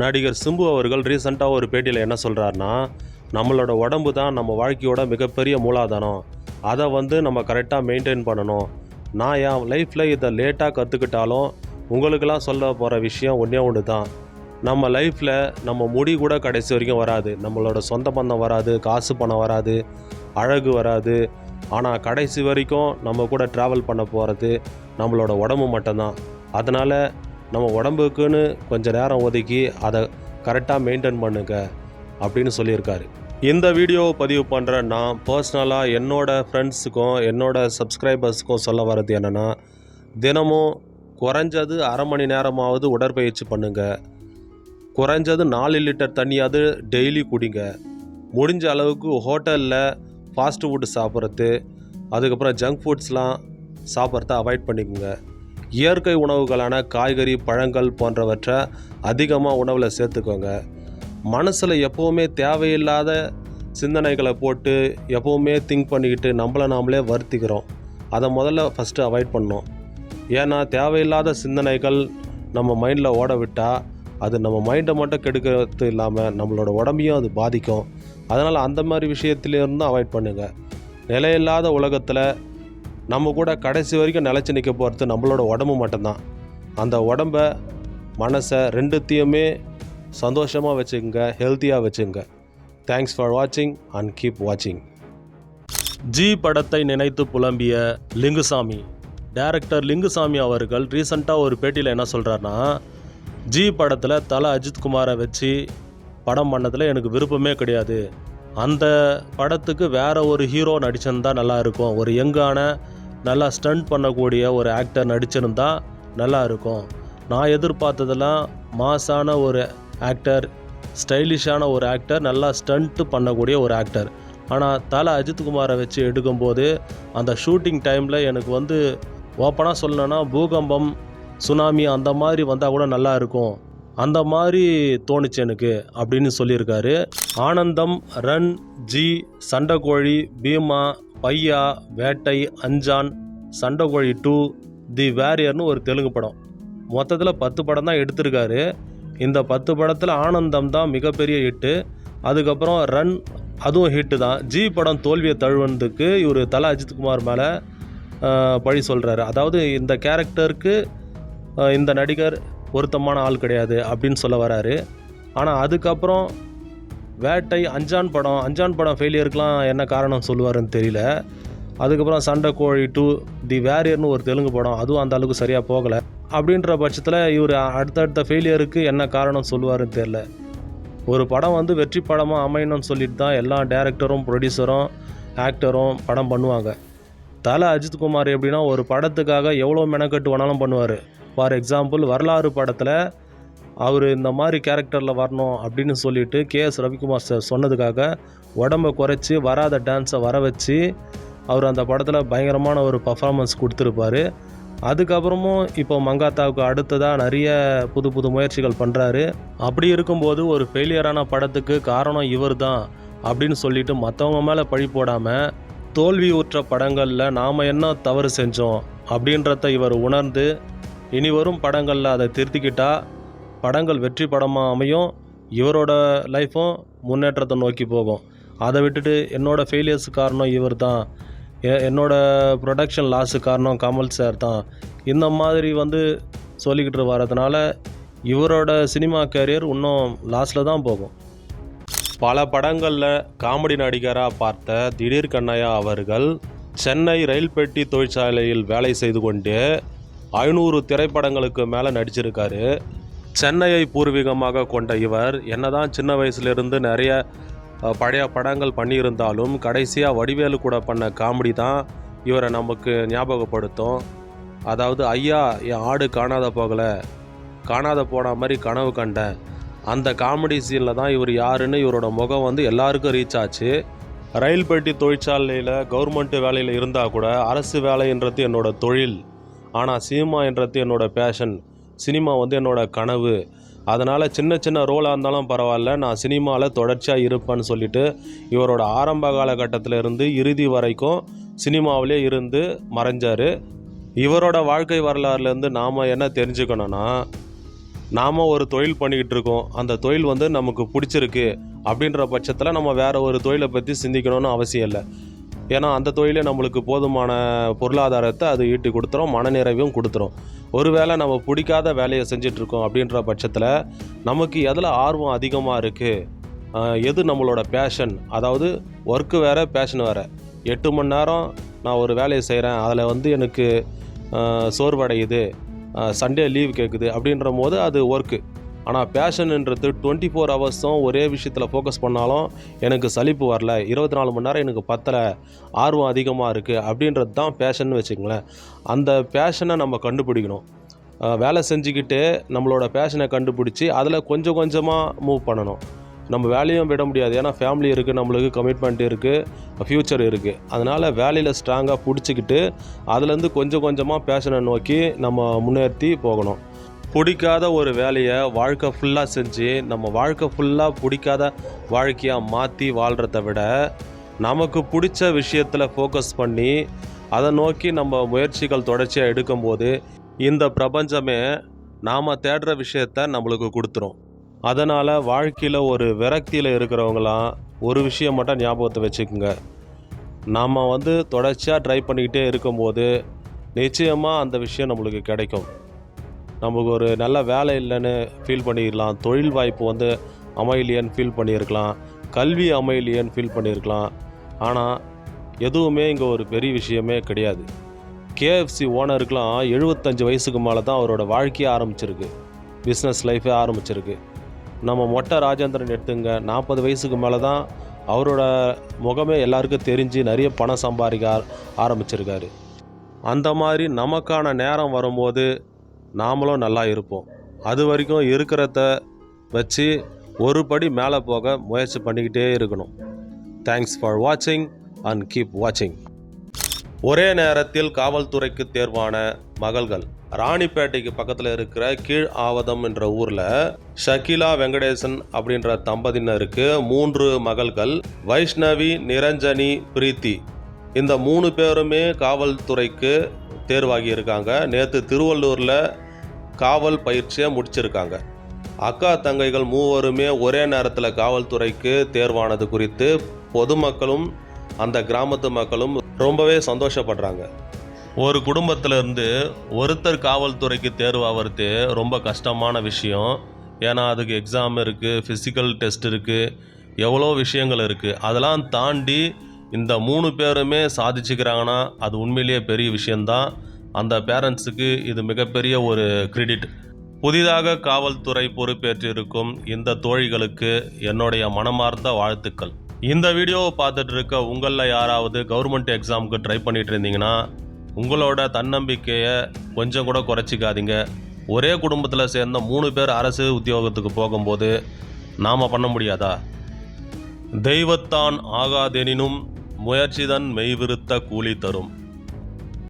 நடிகர் சிம்பு அவர்கள் ரீசெண்டாக ஒரு பேட்டியில் என்ன சொல்கிறாருன்னா நம்மளோட உடம்பு தான் நம்ம வாழ்க்கையோட மிகப்பெரிய மூலாதாரம். அதை வந்து நம்ம கரெக்டாக மெயின்டைன் பண்ணணும். நான் என் லைஃப்பில் இதை லேட்டாக கற்றுக்கிட்டாலும் உங்களுக்கெல்லாம் சொல்ல போகிற விஷயம் ஒன்றே ஒன்று தான் நம்ம லைஃப்பில் நம்ம முடி கூட கடைசி வரைக்கும் வராது. நம்மளோட சொந்த பந்தம் வராது காசு பணம் வராது அழகு வராது. ஆனால் கடைசி வரைக்கும் நம்ம கூட ட்ராவல் பண்ண போகிறது நம்மளோட உடம்பு மட்டும்தான். அதனால் நம்ம உடம்புக்குன்னு கொஞ்சம் நேரம் ஒதுக்கி அதை கரெக்டாக மெயின்டைன் பண்ணுங்க அப்படின்னு சொல்லியிருக்காரு. இந்த வீடியோவை பதிவு பண்ணுற நான் பர்சனலாக என்னோட ஃப்ரெண்ட்ஸுக்கும் என்னோட சப்ஸ்கிரைபர்ஸுக்கும் சொல்ல வர்றது என்னென்னா தினமும் குறைஞ்சது அரை மணி நேரமாவது உடற்பயிற்சி பண்ணுங்க. குறைஞ்சது நாலு லிட்டர் தண்ணியாவது டெய்லி குடிங்க. முடிஞ்ச அளவுக்கு ஹோட்டலில் ஃபாஸ்ட் ஃபுட்டு சாப்பிட்றது அதுக்கப்புறம் ஜங்க் ஃபுட்ஸ்லாம் சாப்பிட்றத அவாய்ட் பண்ணிக்கோங்க. இயற்கை உணவுகளான காய்கறி பழங்கள் போன்றவற்றை அதிகமாக உணவில் சேர்த்துக்கோங்க. மனசில் எப்போவுமே தேவையில்லாத சிந்தனைகளை போட்டு எப்போவுமே திங்க் பண்ணிக்கிட்டு நம்மளை நாமளே வருத்திக்கிறோம். அதை முதல்ல ஃபஸ்ட்டு அவாய்ட் பண்ணோம் ஏன்னா தேவையில்லாத சிந்தனைகள் நம்ம மைண்டில் ஓட விட்டால் அது நம்ம மைண்டை மட்டும் கெடுக்கிறது இல்லாமல் நம்மளோட உடம்பையும் அது பாதிக்கும். அதனால் அந்த மாதிரி விஷயத்துலேருந்து அவாய்ட் பண்ணுங்கள் நிலையில்லாத உலகத்தில் நம்ம கூட கடைசி வரைக்கும் நிலச்சி நிற்க போகிறது நம்மளோட உடம்பு மட்டும்தான். அந்த உடம்பை மனசை ரெண்டுத்தையுமே சந்தோஷமாக வச்சுக்கோங்க ஹெல்த்தியாக வச்சுக்கோங்க தேங்க்ஸ் ஃபார் வாட்சிங் அண்ட் கீப் வாட்சிங் ஜி படத்தை நினைத்து புலம்பிய லிங்குசாமி. டேரக்டர் லிங்குசாமி அவர்கள் ரீசண்டாக ஒரு பேட்டியில் என்ன சொல்கிறாருன்னா ஜி படத்தில் தல அஜித்குமாரை வச்சு படம் பண்ணதில் எனக்கு விருப்பமே கிடையாது. அந்த படத்துக்கு வேற ஒரு ஹீரோ நடிச்சிருந்தா நல்லா இருக்கும். ஒரு யங்கான நல்லா ஸ்டண்ட் பண்ணக்கூடிய ஒரு ஆக்டர் நடிச்சிருந்தா நல்லா இருக்கும் நான் எதிர்பார்த்ததெல்லாம் மாஸான ஒரு ஆக்டர் ஸ்டைலிஷான ஒரு ஆக்டர் நல்லா ஸ்டண்ட்டு பண்ணக்கூடிய ஒரு ஆக்டர் ஆனால் தலை அஜித்குமாரை வச்சு எடுக்கும்போது அந்த ஷூட்டிங் டைமில் எனக்கு வந்து ஓப்பனாக சொல்லணும்னா பூகம்பம் சுனாமி அந்த மாதிரி வந்தால் கூட நல்லா இருக்கும் அந்த மாதிரி தோணுச்சு எனக்கு அப்படின்னு சொல்லியிருக்காரு. ஆனந்தம் ரன் ஜி சண்டைக்கோழி பீமா பையா வேட்டை அஞ்சான் சண்டைக்கோழி டூ தி வேரியர்னு ஒரு தெலுங்கு படம். மொத்தத்தில் பத்து படம் தான் எடுத்திருக்காரு. இந்த பத்து படத்தில் ஆனந்தம் தான் மிகப்பெரிய ஹிட்டு. அதுக்கப்புறம் ரன் அதுவும் ஹிட்டு தான். ஜி படம் தோல்வியை தழுவனதுக்கு இவர் தல அஜித்குமார் மேலே பழி சொல்கிறாரு அதாவது இந்த கேரக்டருக்கு இந்த நடிகர் பொருத்தமான ஆள் கிடையாது அப்படின்னு சொல்ல வராரு. ஆனால் அதுக்கப்புறம் வேட்டை அஞ்சான் படம் அஞ்சான் படம் ஃபெயிலியருக்கெலாம் என்ன காரணம் சொல்லுவாருன்னு தெரியல. அதுக்கப்புறம் சண்டை கோழி டூ தி வேரியர்னு ஒரு தெலுங்கு படம் அதுவும் அந்த அளவுக்கு சரியாக போகலை. அப்படின்ற பட்சத்தில் இவர் அடுத்தடுத்த ஃபெயிலியருக்கு என்ன காரணம் சொல்லுவாருன்னு தெரில ஒரு படம் வந்து வெற்றி படமாக அமையணும்னு சொல்லிட்டு தான் எல்லா டேரக்டரும் ப்ரொடியூசரும் ஆக்டரும் படம் பண்ணுவாங்க. தலை அஜித்குமார் எப்படின்னா ஒரு படத்துக்காக எவ்வளோ மெனக்கட்டு வேணாலும் பண்ணுவார். ஃபார் எக்ஸாம்பிள் வரலாறு படத்தில் அவர் இந்த மாதிரி கேரக்டரில் வரணும் அப்படின்னு சொல்லிட்டு கேஎஸ் ரவிக்குமார் சார் சொன்னதுக்காக உடம்பை குறைச்சி வராத டான்ஸை வர வச்சு அவர் அந்த படத்தில் பயங்கரமான ஒரு பர்ஃபார்மன்ஸ் கொடுத்துருப்பாரு. அதுக்கப்புறமும் இப்போ மங்காத்தாவுக்கு அடுத்ததாக நிறைய புது புது முயற்சிகள் பண்ணுறாரு அப்படி இருக்கும்போது ஒரு ஃபெயிலியரான படத்துக்கு காரணம் இவர் தான் அப்படின்னு சொல்லிட்டு மற்றவங்க மேலே பழி போடாமல் தோல்வி உற்ற படங்களில் நாம் என்ன தவறு செஞ்சோம் அப்படின்றத இவர் உணர்ந்து இனி வரும் படங்களில் அதை திருத்திக்கிட்டால் படங்கள் வெற்றி படமாக அமையும் இவரோட லைஃப்பும் முன்னேற்றத்தை நோக்கி போகும். அதை விட்டுட்டு என்னோடய ஃபெயிலியர்ஸ் காரணம் இவர் தான். என்னோட ப்ரொடக்ஷன் லாஸு காரணம் கமல் சார் தான். இந்த மாதிரி வந்து சொல்லிக்கிட்டு வரதுனால இவரோட சினிமா கேரியர் இன்னும் லாஸில் தான் போகும். பல படங்களில் காமெடி நடிகராக பார்த்த திடீர் கண்ணையா அவர்கள் சென்னை ரயில் பெட்டி தொழிற்சாலையில் வேலை செய்து கொண்டு ஐநூறு திரைப்படங்களுக்கு மேலே நடிச்சிருக்காரு. சென்னையை பூர்வீகமாக கொண்ட இவர் என்னதான் சின்ன வயசுலேருந்து நிறைய பழைய படங்கள் பண்ணியிருந்தாலும் கடைசியாக வடிவேலு கூட பண்ண காமெடி தான் இவரை நமக்கு ஞாபகப்படுத்தும். அதாவது ஐயா என் ஆடு காணாத போகலை. காணாத போன மாதிரி கனவு கண்டேன் அந்த காமெடி சீனில் தான் இவர் யாருன்னு இவரோட முகம் வந்து எல்லாருக்கும் ரீச் ஆச்சு. ரயில் பெட்டி தொழிற்சாலையில் கவர்மெண்ட் வேலையில் இருந்தால் கூட அரசு வேலைன்றது என்னோட தொழில். ஆனால் சினிமா என்றது என்னோட பேஷன் சினிமா வந்து என்னோடய கனவு. அதனால் சின்ன சின்ன ரோலாக இருந்தாலும் பரவாயில்ல. நான் சினிமாவில் தொடர்ச்சியாக இருப்பேன்னு சொல்லிட்டு இவரோட ஆரம்ப காலகட்டத்தில் இருந்து இறுதி வரைக்கும் சினிமாவிலே இருந்து மறைஞ்சார். இவரோட வாழ்க்கை வரலாறுலேருந்து நாம் என்ன தெரிஞ்சுக்கணும்னா நாம் ஒரு தொழில் பண்ணிக்கிட்டு இருக்கோம். அந்த தொழில் வந்து நமக்கு பிடிச்சிருக்கு. அப்படின்ற பட்சத்தில் நம்ம வேறு ஒரு தொழிலை பற்றி சிந்திக்கணும்னு அவசியம் இல்லை. ஏன்னா அந்த தொழிலே நம்மளுக்கு போதுமான பொருளாதாரத்தை அது ஈட்டி கொடுத்துரும் மனநிறைவும் கொடுத்துரும். ஒருவேளை நம்ம பிடிக்காத வேலையை செஞ்சிட்ருக்கோம் அப்படின்ற பட்சத்தில் நமக்கு எதில் ஆர்வம் அதிகமாக இருக்குது எது நம்மளோட பேஷன் அதாவது ஒர்க்கு வேறு பேஷன் வேறு. எட்டு மணி நேரம் நான் ஒரு வேலையை செய்கிறேன் அதில் வந்து எனக்கு சோர்வடையுது சண்டே லீவ் கேட்குது அப்படின்ற போது அது ஒர்க்கு ஆனால் பேஷன்ன்றது டுவெண்ட்டி ஃபோர் ஹவர்ஸும் ஒரே விஷயத்தில் ஃபோக்கஸ் பண்ணாலும் எனக்கு சலிப்பு வரல. இருபத்தி நாலு மணி நேரம் எனக்கு பத்தலை. ஆர்வம் அதிகமாக இருக்குது அப்படின்றது தான் பேஷன் வச்சுங்களேன் அந்த பேஷனை நம்ம கண்டுபிடிக்கணும். வேலை செஞ்சுக்கிட்டு நம்மளோட பேஷனை கண்டுபிடிச்சி அதில் கொஞ்சம் கொஞ்சமாக மூவ் பண்ணணும். நம்ம வேலையும் விட முடியாது. ஏன்னா ஃபேமிலி இருக்குது நம்மளுக்கு கமிட்மெண்ட் இருக்குது ஃப்யூச்சர் இருக்குது அதனால் வேலையில் ஸ்ட்ராங்காக பிடிச்சிக்கிட்டு அதுலேருந்து கொஞ்சம் கொஞ்சமாக பேஷனை நோக்கி நம்ம முன்னேற்றி போகணும். பிடிக்காத ஒரு வேலையை வாழ்க்கை ஃபுல்லாக செஞ்சு நம்ம வாழ்க்கை ஃபுல்லாக பிடிக்காத வாழ்க்கையாக மாற்றி வாழ்கிறத விட நமக்கு பிடிச்ச விஷயத்தில் ஃபோக்கஸ் பண்ணி அதை நோக்கி நம்ம முயற்சிகள் தொடர்ச்சியாக எடுக்கும்போது இந்த பிரபஞ்சமே நாம் தேடுற விஷயத்த நம்மளுக்கு கொடுத்துரும். அதனால் வாழ்க்கையில் ஒரு விரக்தியில் இருக்கிறவங்களாம் ஒரு விஷயம் மட்டும் ஞாபகத்தை வச்சுக்கோங்க. நாம் வந்து தொடர்ச்சியாக ட்ரை பண்ணிக்கிட்டே இருக்கும்போது நிச்சயமாக அந்த விஷயம் நம்மளுக்கு கிடைக்கும். நமக்கு ஒரு நல்ல வேலை இல்லைன்னு ஃபீல் பண்ணிடலாம் தொழில் வாய்ப்பு வந்து அமையலையேன்னு ஃபீல் பண்ணியிருக்கலாம் கல்வி அமையலையேன்னு ஃபீல் பண்ணியிருக்கலாம் ஆனால் எதுவுமே இங்கே ஒரு பெரிய விஷயமே கிடையாது. கேஎஃப்சி ஓனருக்கெலாம் எழுபத்தஞ்சு வயசுக்கு மேலே தான் அவரோட வாழ்க்கையே ஆரம்பிச்சிருக்கு. பிஸ்னஸ் லைஃபே ஆரம்பிச்சிருக்கு. நம்ம மொட்டை ராஜேந்திரன் எடுத்துங்க. நாற்பது வயசுக்கு மேலே தான் அவரோட முகமே எல்லாருக்கும் தெரிஞ்சு நிறைய பணம் சம்பாதிக்க ஆரம்பிச்சிருக்காரு. அந்த மாதிரி நமக்கான நேரம் வரும்போது நாமளும் நல்லா இருப்போம். அது வரைக்கும் இருக்கிறத வச்சு ஒரு படி மேலே போக முயற்சி பண்ணிக்கிட்டே இருக்கணும். தேங்க்ஸ் ஃபார் வாட்சிங் அண்ட் கீப் வாட்சிங் ஒரே நேரத்தில் காவல்துறைக்கு தேர்வான மகள்கள். ராணிப்பேட்டைக்கு பக்கத்தில் இருக்கிற கீழ் ஆவதம் என்ற ஊரில் ஷகிலா வெங்கடேசன் அப்படின்ற தம்பதியினருக்கு மூன்று மகள்கள் வைஷ்ணவி நிரஞ்சனி பிரீத்தி. இந்த மூணு பேருமே காவல்துறைக்கு தேர்வாகி இருக்காங்க நேற்று திருவள்ளூரில் காவல் பயிற்சியை முடிச்சிருக்காங்க. அக்கா தங்கைகள் மூவருமே ஒரே நேரத்தில் காவல்துறைக்கு தேர்வானது குறித்து பொதுமக்களும் அந்த கிராமத்து மக்களும் ரொம்பவே சந்தோஷப்படுறாங்க. ஒரு குடும்பத்துல இருந்து ஒருத்தர் காவல்துறைக்கு தேர்வாகிறது ரொம்ப கஷ்டமான விஷயம். ஏன்னா அதுக்கு எக்ஸாம் இருக்குது ஃபிசிக்கல் டெஸ்ட் இருக்குது எவ்வளோ விஷயங்கள் இருக்குது அதெல்லாம் தாண்டி இந்த மூணு பேருமே சாதிச்சுக்கிறாங்கன்னா அது உண்மையிலேயே பெரிய விஷயந்தான் அந்த பேரண்ட்ஸுக்கு இது மிகப்பெரிய ஒரு கிரெடிட். புதிதாக காவல்துறை பொறுப்பேற்றிருக்கும் இந்த தோழிகளுக்கு என்னுடைய மனமார்ந்த வாழ்த்துக்கள். இந்த வீடியோவை பார்த்துட்டு இருக்க உங்களில் யாராவது கவர்மெண்ட் எக்ஸாமுக்கு ட்ரை பண்ணிட்டு இருந்தீங்கன்னா உங்களோட தன்னம்பிக்கையை கொஞ்சம் கூட குறைச்சிக்காதீங்க. ஒரே குடும்பத்தில் சேர்ந்த மூணு பேர் அரசு உத்தியோகத்துக்கு போகும்போது நாம் பண்ண முடியாதா? தெய்வத்தான் ஆகாதெனினும் முயற்சிதன் மெய்விருத்த கூலி தரும்.